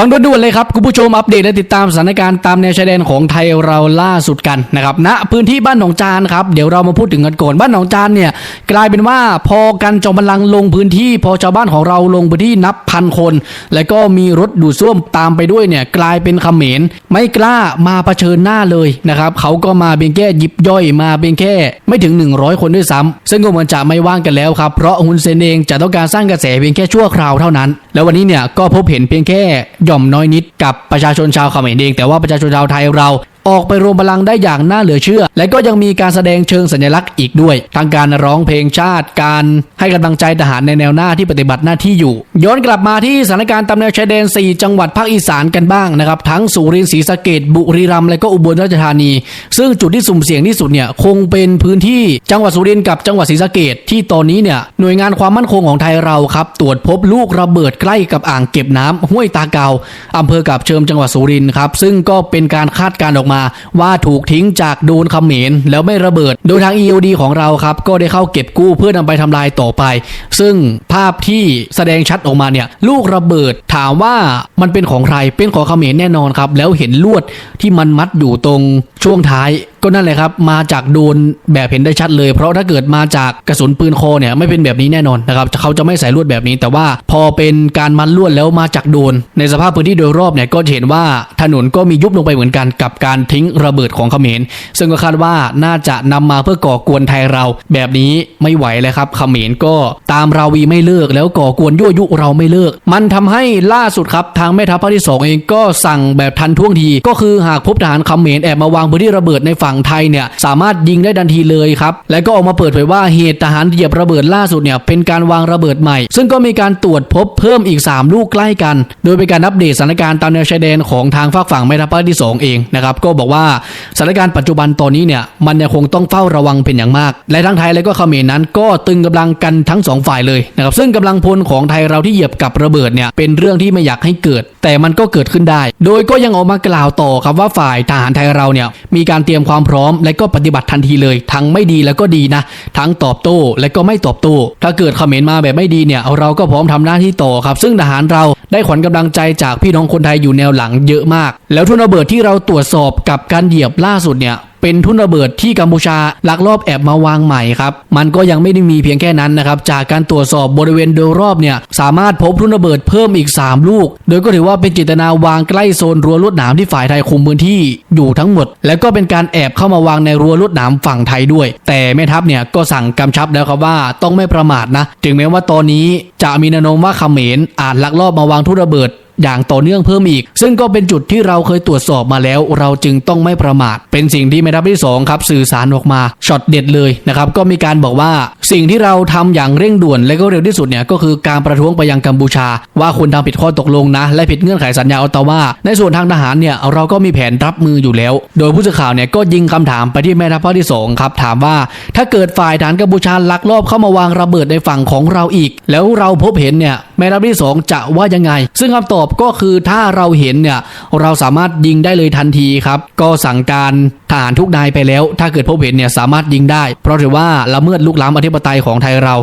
ฟังด่วนๆเลยครับคุณผู้ชมอัปเดตและติดตามสถานการณ์ตามแนวชายแดนของไทยเราล่าสุดกันนะครับณพื้นที่บ้านหนองจานครับเดี๋ยวเรามาพูดถึงกันก่อนบ้านหนองจานเนี่ยกลายเป็นว่าพอกันจอมพลังลงพื้นที่ พอชาวบ้านของเราลงพื้นที่นับพันคน แล้วก็มีรถดูดซ่วมตามไปด้วยเนี่ยกลายเป็นเขมรไม่กล้ามาเผชิญหน้าเลยนะครับเขาก็มาเพียงแค่ยิบย่อยมาเพียงแค่ ไม่ถึง 100 คนด้วยซ้ำซึ่งก็เหมือนจะไม่ว่างกันแล้วครับเพราะฮุนเซนเองจะต้องการสร้างกระแสเพียงแค่ชั่วคราวเท่านั้น แล้ววันนี้เนี่ยก็พบเห็นเพียงแค่ย่อมน้อยนิดกับประชาชนชาวเขมรเองแต่ว่าประชาชนชาวไทยเรา ออกไปรวมพลังได้อย่างน่าเหลือเชื่อ และก็ยังมีการแสดงเชิงสัญลักษณ์อีกด้วยทั้งการร้องเพลงชาติการให้กำลังใจทหารในแนวหน้าที่ปฏิบัติหน้าที่อยู่ ย้อนกลับมาที่สถานการณ์ตามแนวชายแดน 4 จังหวัดภาคอีสานกันบ้างนะครับทั้งสุรินทร์ศรีสะเกดบุรีรัมย์และก็อุบลราชธานี ซึ่งจุดที่สุ่มเสี่ยงที่สุดเนี่ยคงเป็นพื้นที่จังหวัดสุรินทร์กับจังหวัดศรีสะเกดที่ตอนนี้เนี่ยหน่วยงานความมั่นคงของไทยเราครับตรวจพบลูกระเบิดใกล้กับอ่างเก็บน้ำห้วยตาเกาอำเภอกับเชิมจังหวัดสุรินทร์ครับซึ่งก็เป็นการคาดการณ์ออกมาว่าถูกทิ้งจากโดนเขมรแล้วไม่ระเบิด โดยทาง EOD ของเราครับก็ได้เข้าเก็บกู้เพื่อนำไปทำลายต่อไป ซึ่งภาพที่แสดงชัดออกมาเนี่ยลูกระเบิดถามว่ามันเป็นของใครเป็นของเขมรแน่นอนครับแล้วเห็นลวดที่มันมัดอยู่ตรงช่วงท้ายก็นั่นแหละครับ มาจากโดนแบบเห็นได้ชัดเลย เพราะถ้าเกิดมาจากกระสุนปืนโคเนี่ยไม่เป็นแบบนี้แน่นอนนะครับเขาจะไม่ใส่ลวดแบบนี้ แต่ว่าพอเป็นการมัดลวดแล้วมาจากโดน ในสภาพพื้นที่โดยรอบเนี่ยก็จะเห็นว่าถนนก็มียุบลงไปเหมือนกันกับการทิ้งระเบิดของเขมร ซึ่งก็คาดว่าน่าจะนำมาเพื่อก่อกวนไทยเรา แบบนี้ไม่ไหวแล้วครับเขมรก็ตามราวีไม่เลิก แล้วก่อกวนยั่วยุเราไม่เลิก มันทำให้ล่าสุดครับทางแม่ทัพภาคที่สองเองก็สั่งแบบทันท่วงที ก็คือหากพบทหารเขมรแอบมาวางพื้นที่ระเบิดในฝั่งไทยเนี่ยสามารถยิงได้ทันทีเลยครับ และก็ออกมาเปิดเผยว่าเหตุทหารเหยียบระเบิดล่าสุดเนี่ยเป็นการวางระเบิดใหม่ ซึ่งก็มีการตรวจพบเพิ่มอีก 3 ลูกใกล้กัน โดยเป็นการอัปเดตสถานการณ์ตามแนวชายแดนของทางฝากฝั่งแม่ทัพภาคที่ 2 เองนะครับก็บอกว่าสถานการณ์ปัจจุบันตอนนี้เนี่ยมันยังคงต้องเฝ้าระวังเป็นอย่างมาก และทั้งไทยและก็เขมรนั้น ก็ตึงกำลังกันทั้งสองฝ่ายเลยนะครับซึ่งกำลังพลของไทยเราที่เหยียบกับระเบิดเนี่ยเป็นเรื่องที่ไม่อยากให้เกิด แต่มันก็เกิดขึ้นได้ โดยก็ยังออกมากล่าวต่อครับว่าฝ่ายทหารไทยเราเนี่ยมีการเตรียมความพร้อม และก็ปฏิบัติทันทีเลย ทั้งไม่ดีแล้วก็ดีนะ ทั้งตอบโต้และก็ไม่ตอบโต้ถ้าเกิดคอมเมนต์มาแบบไม่ดีเนี่ยเราก็พร้อมทำหน้าที่ต่อครับ ซึ่งทหารเรา ได้ขวัญกำลังใจจากพี่น้องคนไทยอยู่แนวหลังเยอะมาก แล้วทุนระเบิดที่เราตรวจสอบกับการเหยียบล่าสุดเนี่ยเป็นทุนระเบิดที่กัมพูชาลักลอบแอบมาวางใหม่ครับ มันก็ยังไม่ได้มีเพียงแค่นั้นนะครับ จากการตรวจสอบบริเวณโดยรอบเนี่ยสามารถพบทุนระเบิดเพิ่มอีก 3 ลูก โดยก็ถือว่าเป็นเจตนาวางใกล้โซนรั้วลวดหนามที่ฝ่ายไทยคุมพื้นที่อยู่ทั้งหมด แล้วก็เป็นการแอบเข้ามาวางในรั้วลวดหนามฝั่งไทยด้วย แต่แม่ทัพเนี่ยก็สั่งกำชับแล้วครับว่าต้องไม่ประมาทนะ ถึงแม้ว่าตอนนี้จะมีแนวโน้มว่าเขมรอาจลักลอบมาวางางทุนระเบิด อย่างต่อเนื่องเพิ่มอีก ซึ่งก็เป็นจุดที่เราเคยตรวจสอบมาแล้ว เราจึงต้องไม่ประมาท เป็นสิ่งที่แม่ทัพที่2ครับสื่อสารออกมาช็อตเด็ดเลยนะครับก็มีการบอกว่าสิ่งที่เราทำอย่างเร่งด่วนและก็เร็วที่สุดเนี่ยก็คือการประท้วงไปยังกัมพูชา ว่าคุณทำผิดข้อตกลงนะ และผิดเงื่อนไขสัญญาออตตาว่าในส่วนทางทหารเนี่ยเราก็มีแผนรับมืออยู่แล้ว โดยผู้สื่อข่าวเนี่ยก็ยิงคำถามไปที่แม่ทัพภาคที่สองครับถามว่าถ้าเกิดฝ่ายทหารกัมพูชาลักลอบเข้ามาวางระเบิดในฝั่งของเราอีก แล้วเราพบเห็นเนี่ยแม่ทัพที่สองจะว่ายังไง ซึ่งคำตอบก็คือถ้าเราเห็นเนี่ยเราสามารถยิงได้เลยทันทีครับ ก็สั่งการทหารทุกนายไปแล้ว ถ้าเกิดพบเห็นเนี่ยสามารถยิงได้ เพราะถือว่าละเมิดลุกล้ำอธิปไตยของไทยเรา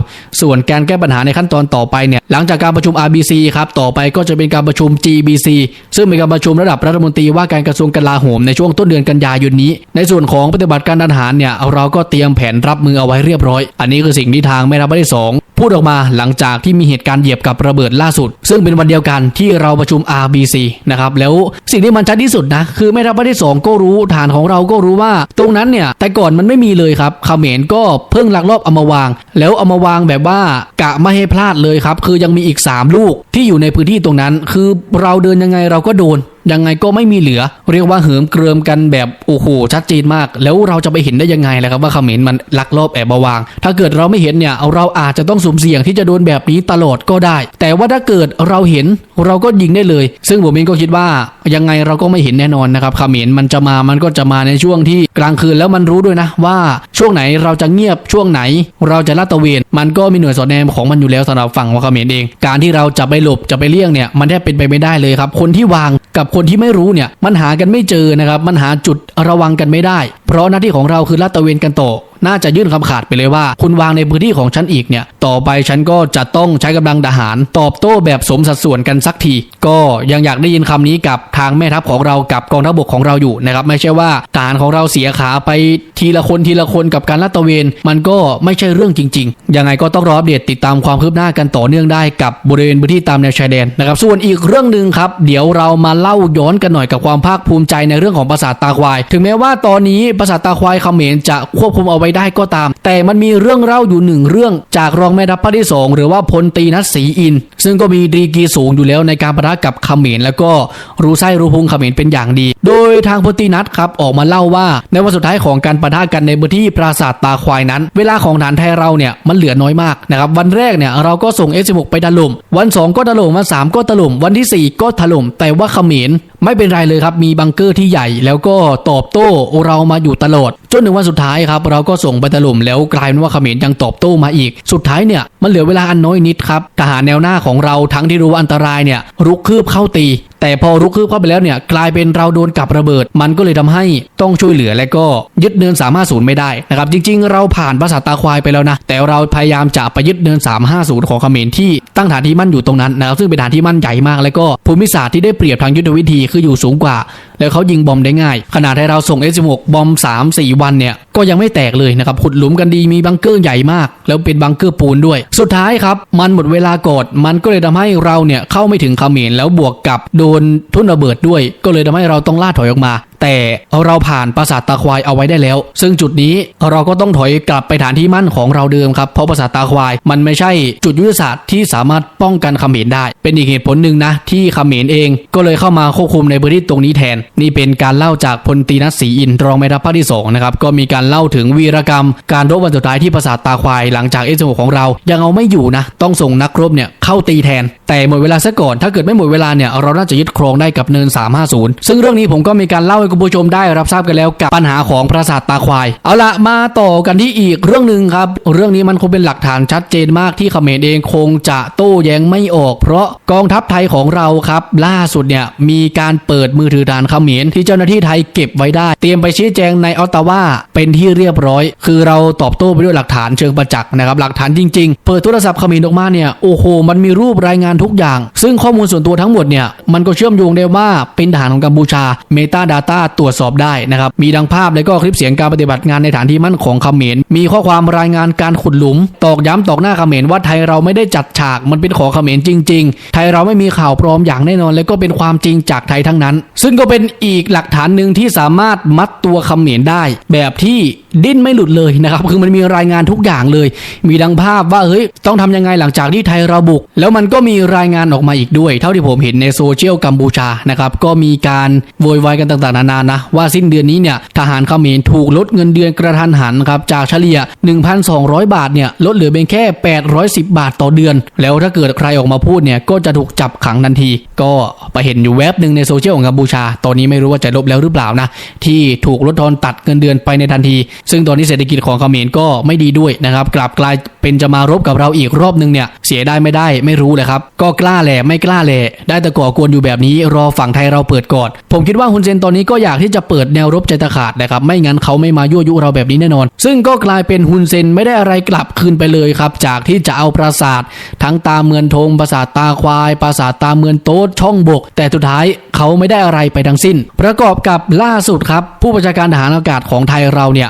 ส่วนการแก้ปัญหาในขั้นตอนต่อไปเนี่ยหลังจากการประชุม RBC ครับต่อไปก็จะเป็นการประชุม GBC ซึ่งเป็นการประชุมระดับรัฐมนตรีว่าการกระทรวงกลาโหมในช่วงต้นเดือนกันยายนนี้ ในส่วนของปฏิบัติการทหารเนี่ยเราก็เตรียมแผนรับมือเอาไว้เรียบร้อย อันนี้คือสิ่งที่ทางแม่ทัพภาคที่สอง พูดออกมาหลังจากที่มีเหตุการณ์เหยียบกับระเบิดล่าสุด ซึ่งเป็นวันเดียวกันที่เราประชุม RBC นะครับแล้วสิ่งที่มันชัดที่สุดนะคือแม่ทัพภาคที่2ก็รู้ฐานของเราก็รู้ว่า ตรงนั้นเนี่ยแต่ก่อนมันไม่มีเลยครับเขมรก็เพิ่งลักลอบเอามาวาง แล้วเอามาวางแบบว่ากะไม่ให้พลาดเลยครับคือยังมีอีก 3 ลูกที่อยู่ในพื้นที่ตรงนั้น คือเราเดินยังไงเราก็โดน ยังไงก็ไม่มีเหลือ เรียกว่าเหิมเกริมกันแบบโอ้โหชัดเจนมาก แล้วเราจะไปเห็นได้ยังไงล่ะครับว่าเขมรมันลักลอบแอบมาวาง ถ้าเกิดเราไม่เห็นเนี่ยเราอาจจะต้องสุ่มเสี่ยงที่จะโดนแบบนี้ตลอดก็ได้ แต่ว่าถ้าเกิดเราเห็นเราก็ยิงได้เลย ซึ่งผมเองก็คิดว่ายังไงเราก็ไม่เห็นแน่นอนนะครับเขมรมันจะมามันก็จะมาในช่วงที่กลางคืนแล้วมันรู้ด้วยนะว่าช่วงไหนเราจะเงียบช่วงไหน เราจะลาดตะเวน มันก็มีหน่วยสอดแนมของมันอยู่แล้วสำหรับฝั่งของเขมรเอง การที่เราจะไปหลบจะไปเลี่ยงเนี่ยมันแทบเป็นไปไม่ได้เลยครับคนที่วางกับคนที่ไม่รู้เนี่ยมันหากันไม่เจอนะครับมันหาจุดระวังกันไม่ได้ เพราะหน้าที่ของเราคือลาดตระเวนกันต่อ น่าจะยื่นคำขาดไปเลยว่า คุณวางในพื้นที่ของฉันอีกเนี่ย ต่อไปฉันก็จะต้องใช้กำลังทหาร ตอบโต้แบบสมสัดส่วนกันสักที ก็ยังอยากได้ยินคำนี้กับทางแม่ทัพของเรากับกองทัพบกของเราอยู่นะครับ ไม่ใช่ว่าทหารของเราเสียขาไปทีละคนทีละคนกับการลาดตระเวน มันก็ไม่ใช่เรื่องจริง ๆ ยังไงก็ต้องรออัปเดตติดตามความคืบหน้ากันต่อเนื่องได้กับบริเวณพื้นที่ตามแนวชายแดนนะครับ ส่วนอีกเรื่องหนึ่งครับ เดี๋ยวเรามาเล่าย้อนกันหน่อยกับความภาคภูมิใจในเรื่องของปราสาทตาควาย ถึงแม้ว่าตอนนี้ปราสาทตาควายเขมรจะควบคุมเอาไว้ได้ก็ตาม แต่มันมีเรื่องเล่าอยู่หนึ่งเรื่องจากรองแม่ทัพภาคที่สองหรือว่าพลตีนัทศรีอิน ซึ่งก็มีดีกีสูงอยู่แล้วในการปะทะกับเขมรแล้วก็รู้ไส้รู้พุงเขมรเป็นอย่างดี โดยทางพลตีนัทครับออกมาเล่าว่าในวันสุดท้ายของการปะทะกันในพื้นที่ปราสาทตาควายนั้น เวลาของฐานไทยเราเนี่ยมันเหลือน้อยมากนะครับวันแรกเนี่ยเราก็ส่ง F16 ไปถล่มวันสองก็ถล่มวันสามก็ถล่มวันที่สี่ก็ถล่มแต่ว่าเขมร ไม่เป็นไรเลยครับ มีบังเกอร์ที่ใหญ่ แล้วก็ตอบโต้เรามาอยู่ตลอด จนถึงวันสุดท้ายครับ เราก็ส่งไปถล่มแล้วกลายเป็นว่าเขมรยังตอบโต้มาอีก สุดท้ายเนี่ยมันเหลือเวลาอันน้อยนิดครับทหารแนวหน้าของเราทั้งที่รู้ว่าอันตรายเนี่ยรุกคืบเข้าตี แต่พอรุกคืบเข้าไปแล้วเนี่ยกลายเป็นเราโดนกับระเบิด มันก็เลยทำให้ต้องช่วยเหลือและก็ยึดเนิน350ไม่ได้นะครับจริง ๆ เราผ่านปราสาตาควายไปแล้วนะแต่เราพยายามจะไปยึดเนิน 350 ของเขมรที่ตั้งฐานที่มั่นอยู่ตรงนั้นนะครับซึ่งเป็นฐานที่มั่นใหญ่มาก แล้วก็ภูมิศาสตร์ที่ได้เปรียบทางยุทธวิธีคืออยู่สูงกว่าแล้วเขายิงบอมได้ง่าย ขนาดให้เราส่ง S16 บอม 3 4 วันเนี่ย ก็ยังไม่แตกเลยนะครับขุดหลุมกันดีมีบังเกอร์ใหญ่มาก แล้วเป็นบังเกอร์ปูนด้วย สุดท้ายครับ มันหมดเวลากดมันก็เลยทำให้เราเนี่ยเข้าไม่ถึงเขมรแล้วบวกกับโดนทุ่นระเบิดด้วย ก็เลยทำให้เราต้องล่าถอยออกมา แต่เราผ่านปราสาทตาควายเอาไว้ได้แล้ว ซึ่งจุดนี้เราก็ต้องถอยกลับไปฐานที่มั่นของเราเดิมครับเพราะปราสาทตาควาย มันไม่ใช่จุดยุทธศาสตร์ที่สามารถป้องกันเขมรได้ เป็นอีกเหตุผลหนึ่งนะที่เขมรเอง ก็เลยเข้ามาควบคุมในพื้นที่ตรงนี้แทนนี่เป็นการเล่าจากพลตีนัศรีอินรองแม่ทัพภาคที่สองนะครับก็มีการเล่าถึงวีรกรรม การรบวันสุดท้ายที่ปราสาทตาควายหลังจากเอสโของเรายังเอาไม่อยู่นะ ต้องส่งนักรบเนี่ยเข้าตีแทน แต่หมดเวลาซะก่อนถ้าเกิดไม่หมดเวลาเนี่ยเราน่าจะยึดครองได้กับเนิน 350 ซึ่งเรื่องนี้ผมก็มีการเล่าให้คุณผู้ชมได้รับทราบกันแล้วกับปัญหาของปราสาทตาควาย เอาละมาต่อกันที่อีกเรื่องหนึ่งครับเรื่องนี้มันคงเป็นหลักฐานชัดเจนมากที่เขมรเองคงจะโต้แย้งไม่ออก เพราะกองทัพไทยของเราครับ ล่าสุดเนี่ยมีการเปิดมือถือฐานเขมรที่เจ้าหน้าที่ไทยเก็บไว้ได้ เตรียมไปชี้แจงในออตตาวาเป็นที่เรียบร้อย คือเราตอบโต้ไปด้วยหลักฐานเชิงประจักษ์นะครับหลักฐานจริงๆ เปิดโทรศัพท์เขมรออกมาเนี่ยโอ้โหมันมีรูปรายงานทุกอย่าง ซึ่งข้อมูลส่วนตัวทั้งหมดเนี่ยมันก็เชื่อมโยงได้ว่าเป็นทหารของกัมพูชา Meta Data ตรวจสอบได้นะครับมีดังภาพและก็คลิปเสียงการปฏิบัติงานในฐานที่มั่นของเขมรมีข้อความรายงานการขุดหลุม ตอกย้ำตอกหน้าเขมรว่าไทยเราไม่ได้จัดฉากมันเป็นของเขมรจริง ๆ ไทยเราไม่มีข่าวปลอมอย่างแน่นอน และก็เป็นความจริงจากไทยทั้งนั้น ซึ่งก็เป็นอีกหลักฐานหนึ่งที่สามารถมัดตัวเขมรได้ แบบที่ดิ้นไม่หลุดเลยนะครับ คือมันมีรายงานทุกอย่างเลย มีดังภาพว่าเฮ้ยต้องทำยังไงหลังจากที่ไทยเราบุก แล้วมันก็มีรายงานออกมาอีกด้วย เท่าที่ผมเห็นในโซเชียลกัมพูชานะครับก็มีการโวยวายกันต่างๆนานานะว่าสิ้นเดือนนี้เนี่ยทหารเขมรถูกลดเงินเดือนกระทันหันครับจากเฉลี่ย 1,200 บาทเนี่ยลดเหลือเพียงแค่ 810 บาทต่อเดือน แล้วถ้าเกิดใครออกมาพูดเนี่ยก็จะถูกจับขังทันที ก็ไปเห็นอยู่แว็บหนึ่งในโซเชียลของกัมพูชาตอนนี้ไม่รู้ว่าจะลบแล้วหรือเปล่านะ ที่ถูกลดทอนตัดเงินเดือนไปในทันที ซึ่งตอนนี้เศรษฐกิจของเขมรก็ไม่ดีด้วยนะครับกลับกลายเป็นจะมารบกับเราอีกรอบหนึ่งเนี่ยเสียได้ไม่ได้ไม่รู้เลยครับก็กล้าแหละไม่กล้าแหละได้แต่ก่อกวนอยู่แบบนี้รอฝั่งไทยเราเปิดก่อนผมคิดว่าฮุนเซนตอนนี้ก็อยากที่จะเปิดแนวรบใจตะขาดนะครับไม่งั้นเขาไม่มายั่วยุเราแบบนี้แน่นอน ซึ่งก็กลายเป็นฮุนเซนไม่ได้อะไรกลับคืนไปเลยครับจากที่จะเอาปราสาททั้งตาเมือนทงปราสาทตาควายปราสาทตาเมือนโต๊ดช่องบก แต่สุดท้ายเขาไม่ได้อะไรไปทั้งสิ้นประกอบกับล่าสุดครับ ผู้บัญชาการทหารอากาศของไทยเราเนี่ย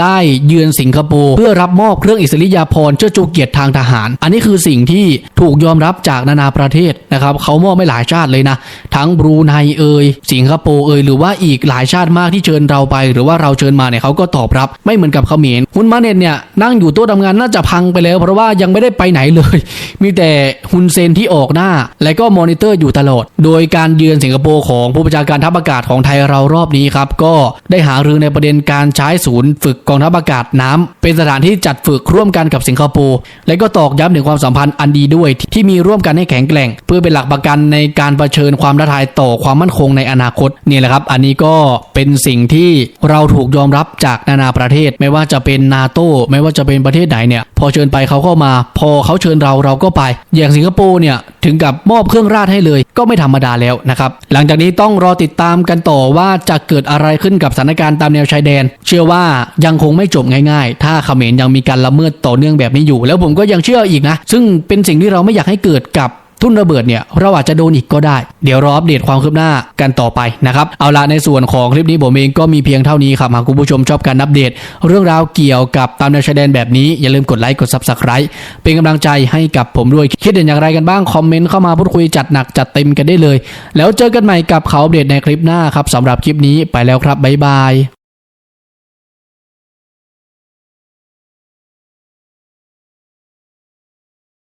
ได้เยือนสิงคโปร์เพื่อรับมอบเครื่องอิสริยาภรณ์เชิดชูเกียรติทางทหาร อันนี้คือสิ่งที่ถูกยอมรับจากนานาประเทศนะครับเขามอบไม่หลายชาติเลยนะ ทั้งบรูไนเอย สิงคโปร์เอยหรือว่าอีกหลายชาติมากที่เชิญเราไป หรือว่าเราเชิญมาเนี่ยเขาก็ตอบรับไม่เหมือนกับเขมรฮุนมาเน็ตเนี่ยนั่งอยู่โต๊ะทำงานน่าจะพังไปแล้ว เพราะว่ายังไม่ได้ไปไหนเลย มีแต่ฮุนเซนที่ออกหน้า และก็มอนิเตอร์อยู่ตลอด โดยการเยือนสิงคโปร์ของผู้บัญชาการทัพอากาศของไทยเรารอบนี้ครับก็ได้หารือในประเด็นการใช้ศูนย์ฝึกกองทัพอากาศน้ำเป็นสถานที่จัดฝึกร่วมกันกับสิงคโปร์และก็ตอกย้ำถึงความสัมพันธ์อันดีด้วยที่มีร่วมกันให้แข็งแกร่ง เพื่อเป็นหลักประกันในการเผชิญความท้าทายต่อความมั่นคงในอนาคตนี่แหละครับ อันนี้ก็เป็นสิ่งที่เราถูกยอมรับจากนานาประเทศ ไม่ว่าจะเป็นนาโต้ไม่ว่าจะเป็นประเทศไหนเนี่ย พอเชิญไปเขาเข้ามา พอเขาเชิญเราเราก็ไป อย่างสิงคโปร์เนี่ยถึงกับมอบเครื่องราชให้เลย ก็ไม่ธรรมดาแล้วนะครับ หลังจากนี้ต้องรอติดตามกันต่อว่าจะเกิดอะไรขึ้นกับสถานการณ์ตามแนวชายแดน เชื่อว่ายังคงไม่จบง่ายๆ ถ้าเขมรยังมีการละเมิดต่อเนื่องแบบนี้อยู่ แล้วผมก็ยังเชื่ออีกนะ ซึ่งเป็นสิ่งที่เราไม่อยากให้เกิดกับทุ่นระเบิดเนี่ยเราอาจจะโดนอีกก็ได้ เดี๋ยวรออัปเดตความคืบหน้ากันต่อไปนะครับ เอาละในส่วนของคลิปนี้ผมเองก็มีเพียงเท่านี้ครับ หากคุณผู้ชมชอบการอัปเดต เรื่องราวเกี่ยวกับตามแนวชายแดนแบบนี้ อย่าลืมกดไลค์กด Subscribe เป็นกำลังใจให้กับผมด้วย คิดเห็นอย่างไรกันบ้าง คอมเมนต์เข้ามาพูดคุยจัดหนักจัดเต็มกันได้เลย แล้วเจอกันใหม่กับเขาอัปเดตในคลิปหน้าครับสำหรับคลิปนี้ไปแล้วครับบ๊ายบาย